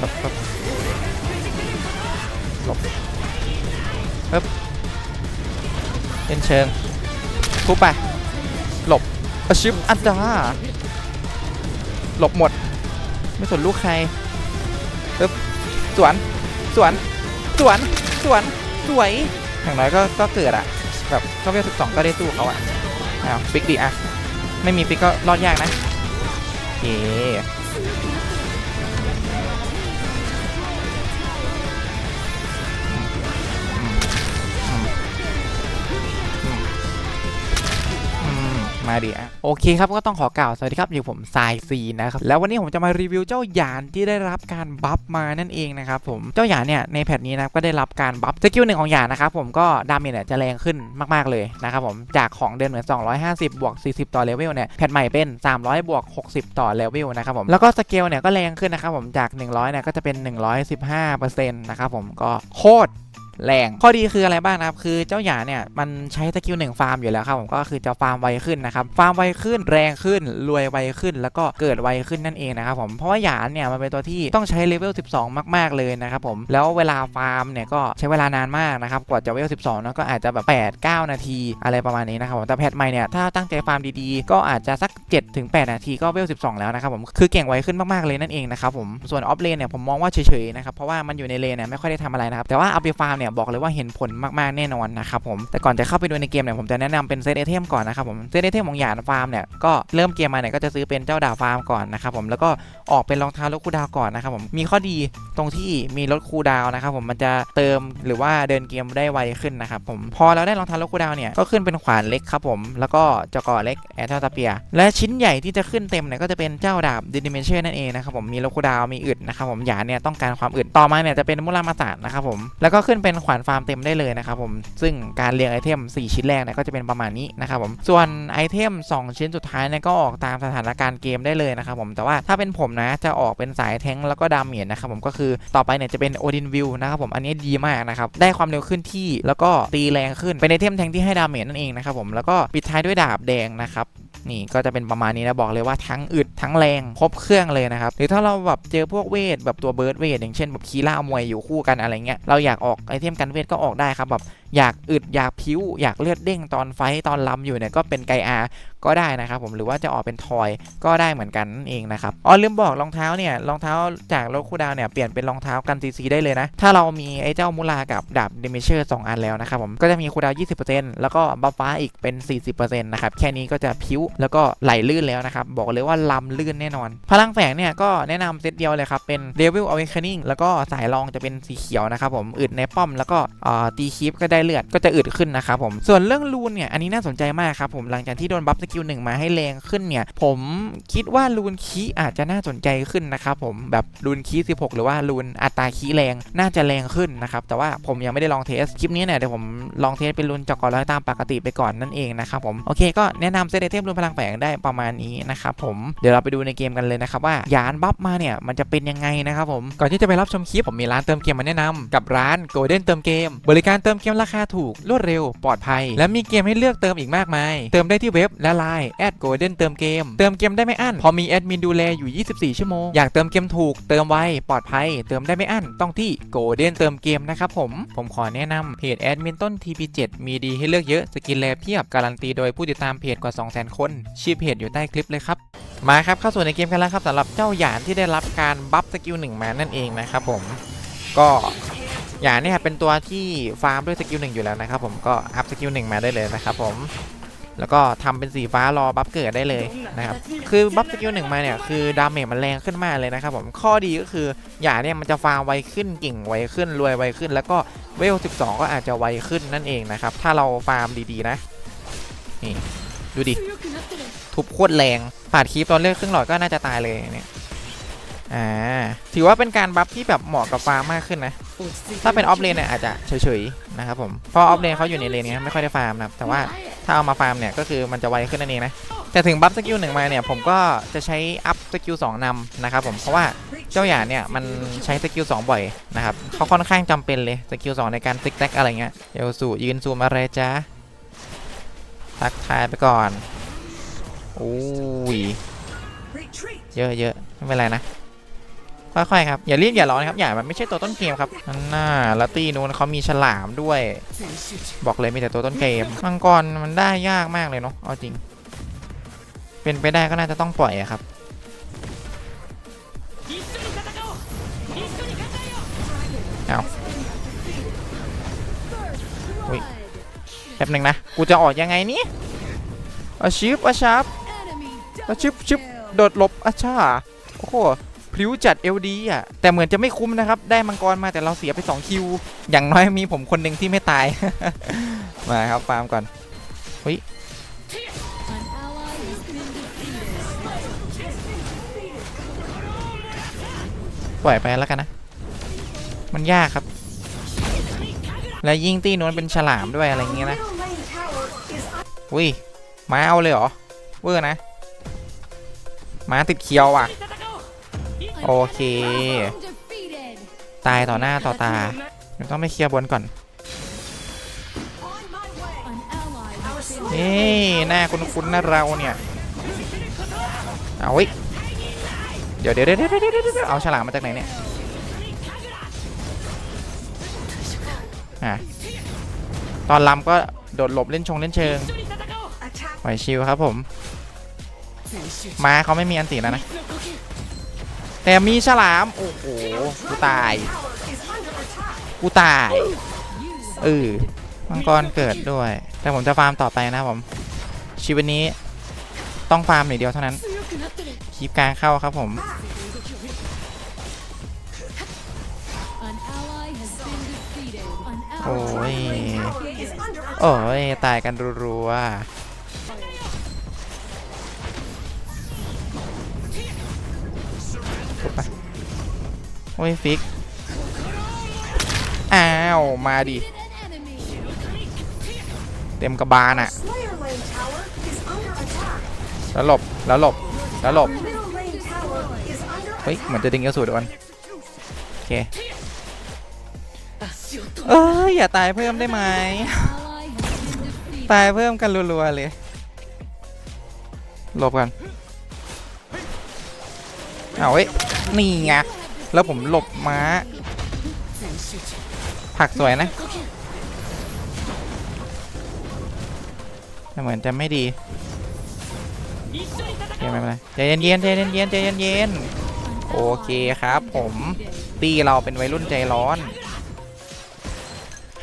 ปึ๊บปึ๊บหลบปึ๊บเล่นเชิงทุบไป หลบอาชิบอันดาหลบหมด ไม่สนลูกใครปึ๊บสวน สวน สวน สวน สวย อย่างน้อยก็ก็เกิดอะแบบก็เวลสิบสองก็ได้สู้เขาอะอ้าวฟิกดิอะไม่มีฟิกก็รอดยากนะโอเค มาดิอะโอเคครับก็ต้องขอกล่าวสวัสดีครับอยู่ผมทรายซีนะครับแล้ววันนี้ผมจะมารีวิวเจ้าหยานที่ได้รับการบัฟมานั่นเองนะครับผมเจ้าหยานเนี่ยในแพทนี้นะก็ได้รับการบัฟสกิลหนึ่งของหยานนะครับผมก็ดาเมจเนี่ยจะแรงขึ้นมากๆเลยนะครับผมจากของเดิมเหมือน 250 บวก 40 ต่อเลเวลเนี่ยแพทใหม่เป็น 300 บวก 60 ต่อเลเวลนะครับผมแล้วก็สเกลเนี่ยก็แรงขึ้นนะครับผมจาก 100เนี่ยก็จะเป็น 115%นะครับผมก็โคตร แรง ข้อดีคืออะไรบ้างนะครับ คือเจ้าหยาเนี่ยมันใช้สกิลหนึ่งฟาร์มอยู่แล้วครับผมก็คือจะฟาร์มไวขึ้นนะครับ ฟาร์มไวขึ้นแรงขึ้นรวยไวขึ้น แล้วก็เกิดไวขึ้นนั่นเองนะครับผม เพราะว่าหยาเนี่ยมันเป็นตัวที่ต้องใช้เลเวล 12 มาก ๆ เลยนะครับผม แล้วเวลาฟาร์มเนี่ยก็ใช้เวลานานมากนะครับ กว่าจะเลเวล 12นะก็อาจจะแบบ8 9 นาทีอะไรประมาณนี้นะครับผม แต่แพทใหม่เนี่ยถ้าตั้งใจฟาร์มดีๆ ก็อาจจะสัก7ถึง8นาทีก็เลเวล 12 แล้วนะครับผม คือเก่งไวขึ้นมากๆเลยนั่นเองนะครับผม ส่วนออฟเลนเนี่ยผมมองว่าเฉยๆนะครับ เพราะว่ามันอยู่ในเลนเนี่ยไม่ค่อยได้ทำอะไรนะครับ แต่ว่าเอาไปฟาร์มเนี่ยบอกเลยว่าเห็นผลมากๆแน่นอนนะครับผมแต่ก่อนจะเข้าไปดูในเกมเนี่ยผมจะแนะนำเป็นเซตไอเทมก่อนนะครับผมเซตไอเทมของหยานฟาร์มเนี่ยก็เริ่มเกมมาเนี่ยก็จะซื้อเป็นเจ้าดาบฟาร์มก่อนนะครับผมแล้วก็ออกเป็นรองเท้ารถคูดาวก่อนนะครับผมมีข้อดีตรงที่มีรถคูดาวนะครับผมมันจะเติมหรือว่าเดินเกมได้ไวขึ้นนะครับผมพอเราได้รองเท้ารถคูดาวเนี่ยก็ขึ้นเป็นขวานเล็กครับผมแล้วก็จกอเล็กแอร์เทลตาเปียและชิ้นใหญ่ที่จะขึ้นเต็มเนี่ยก็จะเป็นเจ้าดาบดิดิเมนเชนั่นเองนะครับผมมีรถคูดาวมีอึดนะครับผมหยานเนี่ยต้องการความอึดต่อมาเนี่ยจะเป็นมุรามาสานะครับผมแล้วก็ขึ้นเป็น็นขวานฟาร์มเต็มได้เลยนะครับผมซึ่งการเรียงไอเทม 4 ชิ้นแรกเนี่ยก็จะเป็นประมาณนี้นะครับผมส่วนไอเทม 2 ชิ้นสุดท้ายเนี่ยก็ออกตามสถานการณ์เกมได้เลยนะครับผมแต่ว่าถ้าเป็นผมนะจะออกเป็นสายแทงแล้วก็ดาเมจนะครับผมก็คือต่อไปเนี่ยจะเป็นโอดินวิวนะครับผมอันนี้ดีมากนะครับได้ความเร็วขึ้นที่แล้วก็ตีแรงขึ้นเป็นไอเทมแทงที่ให้ดาเมจนั่นเองนะครับผมแล้วก็ปิดท้ายด้วยดาบแดงนะครับ นี่ก็จะเป็นประมาณนี้นะบอกเลยว่าทั้งอึดทั้งแรงครบเครื่องเลยนะครับหรือถ้าเราแบบเจอพวกเวทแบบตัวเบิร์ดเวทอย่างเช่นแบบคีล่ามวยอยู่คู่กันอะไรเงี้ยเราอยากออกไอเทมกันเวทก็ออกได้ครับแบบอยากอึดอยากพิ้วอยากเลือดเด้งตอนไฟต์ตอนลำอยู่เนี่ยก็เป็นไกอา ก็ได้นะครับผมหรือว่าจะออกเป็นทอยก็ได้เหมือนกันนั่นเองนะครับอ๋อลืมบอกรองเท้าเนี่ยรองเท้าจากรถคูดาวเนี่ยเปลี่ยนเป็นรองเท้ากันซีซีได้เลยนะ ถ้าเรามีไอ้เจ้ามูลากับดาบเดมิเชอร์สองอันแล้วนะครับผมก็จะมีคูดาวน์20%แล้วก็บัฟฟ้าอีกเป็น 40%นะครับแค่นี้ก็จะพิ้วแล้วก็ไหลลื่นแล้วนะครับบอกเลยว่าลำลื่นแน่นอน พลังแฝงเนี่ยก็แนะนำเซตเดียวเลยครับเป็น Devil Awakening แล้วก็สายรองจะเป็นสีเขียวนะครับผมอึดในป้อมแล้วก็ตีคีปก็ได้เลือดก็จะอึดขึ้นนะครับผมส่วนเรื่องรูนเนี่ยอันนี้น่าสนใจมากครับผมหลังจากที่โดนบัฟสกิลหนึ่งมาให้แรงขึ้นเนี่ย ผมคิดว่ารูนคีอาจจะน่าสนใจขึ้นนะครับผมแบบรูนคี16 หรือว่ารูนอัตราคีแรงน่าจะแรงขึ้นนะครับแต่ว่าผมยังไม่ได้ลองเทสคลิปนี้เนี่ยเดี๋ยวผมลองเทสเป็นรูนจอกก่อนร้อยตามปกติไปก่อนนั่นเองนะครับผมโอเคก็แนะนำเซตเทมรูนพลังแฝงได้ประมาณนี้นะครับผมเดี๋ยวเราไปดูในเกมกันเลยนะครับว่ายานบัฟมาเนี่ยมันจะเป็นยังไงนะครับผมก่อนที่จะไปรับชมคลิปผมมีร้านเติมเกมมาแนะนำกับร้าน Golden เติมเกม บริการเติมเกมราคาถูกรวดเร็วปลอดภัย และมีเกมให้เลือกเติมอีกมากมาย เติมได้ที่เว็บและไลน์แอด Golden เติมเกม เติมเกมได้ไม่อั้น พอมีแอดมินดูแลอยู่ 24 ชั่วโมง อยากเติมเกมถูก เติมไว ปลอดภัย เติมได้ไม่อั้น ต้องที่ Golden เติมเกมนะครับผม ผมขอแนะนำเพจแอดมินต้น TP7 มีดีให้เลือกเยอะ สกินแลเพียบ การันตีโดยผู้ติดตามเพจกว่า 200,000 คน ชื่อเพจอยู่ใต้คลิปเลยครับ มาครับเข้าสู่ในเกมกันแล้วครับสำหรับเจ้าหยานที่ได้รับการบัฟสกิลหนึ่งมานั่นเองนะครับผม ก็หยานเนี่ยเป็นตัวที่ฟาร์มด้วยสกิลหนึ่งอยู่แล้วนะครับผมก็อัพสกิลหนึ่งมาได้เลยนะครับผม แล้วก็ทำเป็นสีฟ้ารอบัฟเกิดได้เลยนะครับ คือบัฟสกิลหนึ่งมาเนี่ยคือดาเมจมันแรงขึ้นมากเลยนะครับผม ข้อดีก็คือหยาเนี่ยมันจะฟาร์มไวขึ้นเก่งไวขึ้นรวยไวขึ้น แล้วก็เวล 12 ก็อาจจะไวขึ้นนั่นเองนะครับ ถ้าเราฟาร์มดีๆนะ นี่ดูดิ ทุบโคตรแรงผ่านคีปตอนเลือกครึ่งหลอดก็น่าจะตายเลยเนี่ย อ่า ถือว่าเป็นการบัฟที่แบบเหมาะกับฟาร์มมากขึ้นนะ ถ้าเป็นออฟเลนเนี่ยอาจจะเฉยๆนะครับผม เพราะออฟเลนเขาอยู่ในเลนเนี้ยไม่ค่อยได้ฟาร์มนะแต่ว่า ถ้าเอามาฟาร์มเนี่ยก็คือมันจะไวขึ้นนั่นเองนะ แต่ถึงบัฟสกิลหนึ่งมาเนี่ยผมก็จะใช้อัพสกิลสองนำนะครับผมเพราะว่าเจ้าหยาเนี่ยมันใช้สกิลสองบ่อยนะครับเขาค่อนข้างจำเป็นเลยสกิลสองในการซิกแซกอะไรเงี้ยเดี๋ยวสู่ยืนซูมอะไรจ้าทักทายไปก่อนอุ้ยเยอะเยอะไม่เป็นไรนะ ค่อยๆครับ อย่ารีบอย่าร้อนครับ อย่ามันไม่ใช่ตัวต้นเกมครับนั่นน่าล้วตีนู้นเขามีฉลามด้วย บอกเลยมีแต่ตัวต้นเกม มังกรมันได้ยากมากเลยเนาะ เอาจริง เป็นไปได้ก็น่าจะต้องปล่อยอะครับเอาอุ้ยแป๊บหนึ่งนะ กูจะออกยังไงนี่อาชิบอาชับอาชิบชิบโดดหลบอาชาโอ้โห พลิ้วจัดเอลดีอะ แต่เหมือนจะไม่คุ้มนะครับ ได้มังกรมาแต่เราเสียไป2คิว อย่างน้อยมีผมคนหนึ่งที่ไม่ตาย มาครับฟาร์มก่อน An ally has been defeated. ปล่อยไปแล้วกันนะ มันยากครับ และยิ่งตีนู้นเป็นฉลามด้วยอะไรเงี้ยนะ อุ้ยมาเอาเลยเหรอ เวอร์นะ มาติดเคียวอะ โอเค ตายต่อหน้าต่อตาเดี๋ยวต้องไปเคลียร์บนก่อน An ally has been เฮ้ยหน้าคุ้นๆนะเราเนี่ย เอาว้ยเดี๋ยวเดี๋ยวเดี๋ยวเดี๋ยวเอาฉลามมาจากไหนเนี่ย อะ ตอนลำก็โดดหลบเล่นชงเล่นเชิงไหวชิวครับผม มาเขาไม่มีอันติแล้วนะ แต่มีฉลาม โอ้โห กูตาย กูตายเออมังกรเกิดด้วย แต่ผมจะฟาร์มต่อไปนะผม ชีวิตนี้ต้องฟาร์มอย่งเดียวเท่านั้น คลิปกลางเข้าครับผม โอ้ย โอ้ย ตายกันรัวๆ ไป โอ้ยฟิก อ้าว มาดิ เต็มกระบาลอะ แล้วหลบ แล้วหลบ แล้วหลบ เฮ้ย เหมือนจะดึงกระสุนโดนโอเค เอ้ย อย่าตายเพิ่มได้ไหม ตายเพิ่มกันรัวๆเลย หลบกัน เอาเว้ย นี่ไง แล้วผมหลบม้า ผักสวยนะ เหมือนจะไม่ดีโอเคไม่เป็นไรใจเย็นๆใจเย็นๆใจเย็นโอเคครับผมตีเราเป็นวัยรุ่นใจร้อน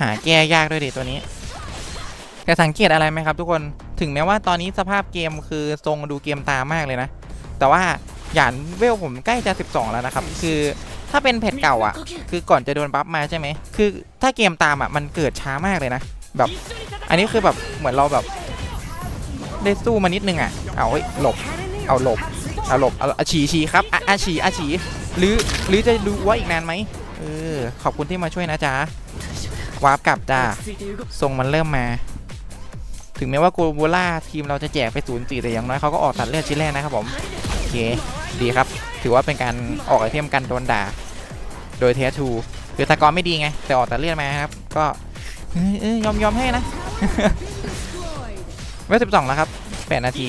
หาแก้ยากด้วยดิตัวนี้ แต่สังเกตอะไรไหมครับทุกคนถึงแม้ว่าตอนนี้สภาพเกมคือทรงดูเกมตามากเลยนะ แต่ว่า หยานเวลผมใกล้จะ 12 แล้วนะครับ คือถ้าเป็นเพจเก่าอะ คือก่อนจะโดนบัฟมาใช่ไหม คือถ้าเกมตามอะมันเกิดช้ามากเลยนะ แบบ อันนี้คือแบบเหมือนเราแบบ ได้สู้มานิดนึงอะ เอาเฮ้หลบ เอาหลบ เอาหลบ เอาอาฉีฉีครับอะอาฉีอาฉีหรือหรือจะดูว่าอีกนานไหมเออ ขอบคุณที่มาช่วยนะจ๊ะวาร์ปกลับจ้าทรงมันเริ่มมา ถึงแม้ว่าโกโบล่าทีมเราจะแจกไปศูนย์สี่แต่อย่างน้อยเขาก็ออกตัดเลือดชิ้นแรกนะครับผม เค ดีครับ ถือว่าเป็นการออกไอเทมกันโดนด่า โดยเทสทูคือตะกอนไม่ดีไง แต่ออกตัดเลือดมาครับ ก็ยอมยอมให้นะเวลสิบสองแล้วครับแปดนาที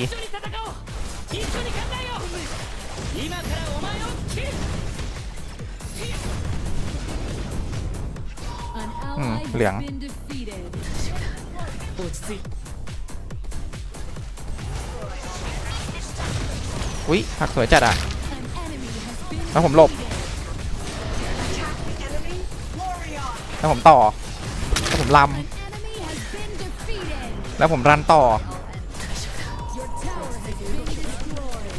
An Hmm, ally has liang. อุ้ยผักสวยจัดอะ An enemy has been แล้วผมหลบ defeated. Enemy Glorion. แล้วผมต่อแล้วผมล An enemy has been defeated. ำแล้วผมรันต่อ Your tower has been destroyed.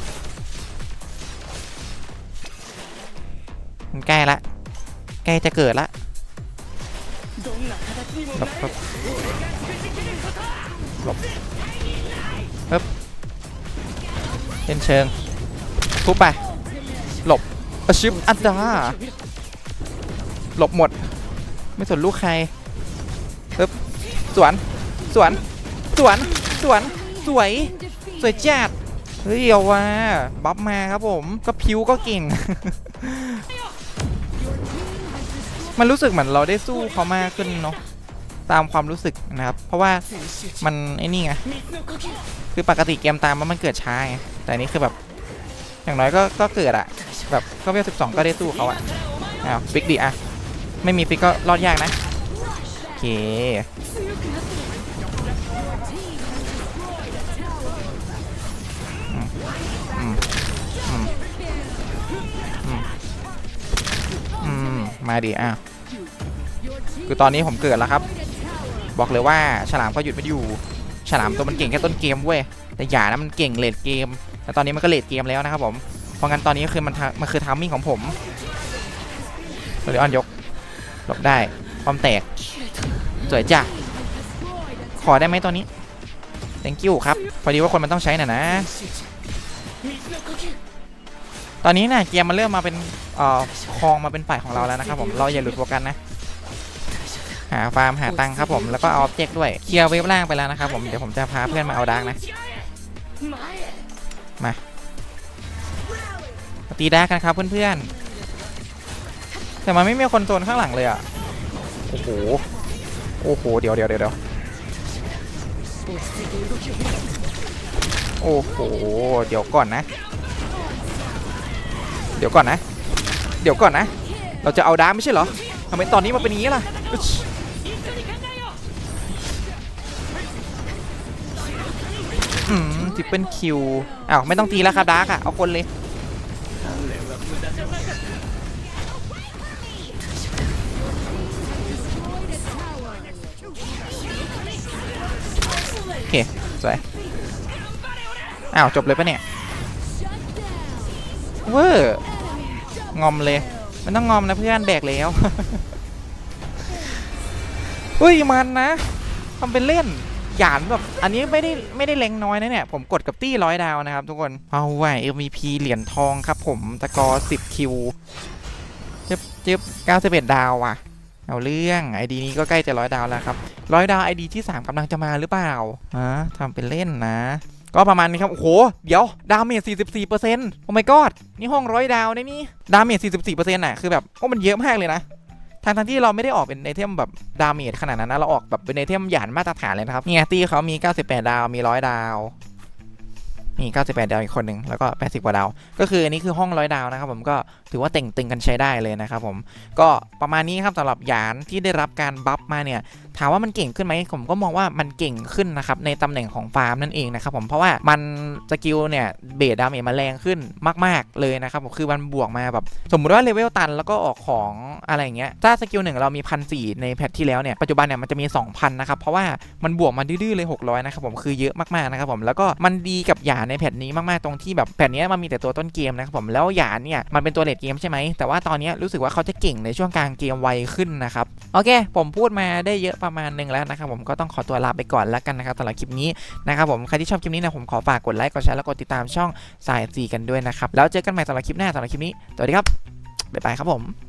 มันใกล้ละใกล้จะเกิดละหลบครับหลบปึ๊บ เล่นเชิงทุบไป หลบอาชิบอันดาหลบหมด ไม่สนลูกใครปึ๊บสวน สวน สวน สวน สวย สวยจัดเฮ้ยเอาว่าบัฟมาครับผม ก็พิวก็เก่ง มันรู้สึกเหมือนเราได้สู้เขามากขึ้นเนาะตามความรู้สึกนะครับ เพราะว่ามันไอ้นี่ไง คือปกติเกมตามมันเกิดช้าไง แต่นี้คือแบบ อย่างน้อยก็ก็เกิดอะแบบก็เวลสิบสองก็ได้สู้เขาอะอ้าวฟิกดิอะไม่มีฟิกก็รอดยากนะโอเคมาดิอะคือตอนนี้ผมเกิดแล้วครับ บอกเลยว่าฉลามก็หยุดไม่อยู่ ฉลามตัวมันเก่งแค่ต้นเกมเว้ยแต่หย่านะมันเก่งเลดเกม แต่ตอนนี้มันก็เลดเกมแล้วนะครับผม เพราะงั้นตอนนี้ก็คือมันมันคือทามมิ่งของผมโดเรออนยกหลบได้ความแตก สวยจ้ะ ขอได้ไหมตัวนี้ thank you ครับ พอดีว่าคนมันต้องใช้น่ะนะ ตอนนี้น่ะเกียร์มันเริ่มมาเป็นเอ่อคลองมาเป็นฝ่ายของเราแล้วนะครับผมเราอย่าหลุดโฟกัสนะหาฟาร์มหาตังค์ครับผมแล้วก็เอาออบเจกต์ด้วยเคลียร์เวฟล่างไปแล้วนะครับผมเดี๋ยวผมจะพาเพื่อนมาเอาดาร์กนะ มาตีดาร์กกันครับเพื่อนๆ แต่มันไม่มีคนโซนข้างหลังเลยอะ โอ้โห โอ้โห เดี๋ยวเดี๋ยวเดี๋ยวโอ้โห เดี๋ยวก่อนนะ เดี๋ยวก่อนนะ เดี๋ยวก่อนนะ เราจะเอาดาร์กไม่ใช่เหรอทำไมตอนนี้มาเป็นอย่างนี้ล่ะ อืม ทิปเปิลคิวอ้าวไม่ต้องตีแล้วครับดาร์กอะเอาคนเลยโอเคสวยอ้าวจบเลยปะเนี่ยเวอร์งอมเลยมันต้องงอมนะเพื่อนแบกแล้วเฮ้ยมันนะทำเป็นเล่น หยานแบบอันนี้ไม่ได้ไม่ได้เล็งน้อยนะเนี่ย ผมกดกับตี้ร้อยดาวนะครับทุกคนเอาไว้ MVP เหรียญทองครับผมตะกอ10คิวจึ๊บจึ๊บ91 ดาวว่ะ เอาเรื่องไอดีนี้ก็ใกล้จะร้อยดาวแล้วครับร้อยดาวไอดีที่ 3กำลังจะมาหรือเปล่าฮะทำเป็นเล่นนะก็ประมาณนี้ครับ โอ้โห เดี๋ยว ดาเมจ 44%โอ้ my god นี่ห้องร้อยดาวในนี่ ดาเมจ 44%น่ะ คือแบบ โอ้ มันเยอะมากเลยนะ ทางทั้งที่เราไม่ได้ออกเป็นไอเทมแบบดาเมจขนาดนั้นนะเราออกแบบเป็นไอเทมหยานมาตรฐานเลยนะครับเนี่ยตี้เขามี 98 ดาวมี 100 ดาวนี่98 ดาวอีกคนหนึ่งแล้วก็ 80 กว่าดาว ก็คืออันนี้คือห้องร้อยดาวนะครับผมก็ถือว่าเต่งตึงกันใช้ได้เลยนะครับผม ก็ประมาณนี้ครับสำหรับหยานที่ได้รับการบัฟมาเนี่ย ถามว่ามันเก่งขึ้นไหมผมก็มองว่ามันเก่งขึ้นนะครับในตำแหน่งของฟาร์มนั่นเองนะครับผมเพราะว่ามันสกิลเนี่ยเบสดาเมจมันแรงขึ้นมาก ๆ เลยนะครับผมคือมันบวกมาแบบ สมมุติว่าเลเวลตันแล้วก็ออกของอะไรอย่างเงี้ยถ้าสกิลหนึ่งเรามีพันสี่ในแพทที่แล้วเนี่ยปัจจุบันเนี่ยมันจะมี 2,000นะครับเพราะว่ามันบวกมาดื้อๆเลย 600นะครับผมคือเยอะมากๆนะครับผมแล้วก็มันดีกับหยาในแพทนี้มากๆตรงที่แบบแพทเนี้ยมันมีแต่ตัวต้นเกมนะครับผมแล้วหยาเนี่ยมันเป็นตัวเลดเกมใช่ไหมแต่ว่าตอนเนี้ยรู้สึกว่าเขาจะเก่งในช่วงกลางเกมไวขึ้นนะครับโอเค ผมพูดมาได้เยอะประประมาณหนึงแล้วนะครับผมก็ต้องขอตัวลาไปก่อนแล้วกันนะครับสำหรับคลิปนี้นะครับผมใครที่ชอบคลิปนี้นะผมขอฝากกดไลค์กดแชร์แล้วกดติดตามช่องสายซีกันด้วยนะครับแล้วเจอกันใหม่สำหรับคลิปหน้าสำหรับคลิปนี้สวัสดีครับบ๊ายบายครับผม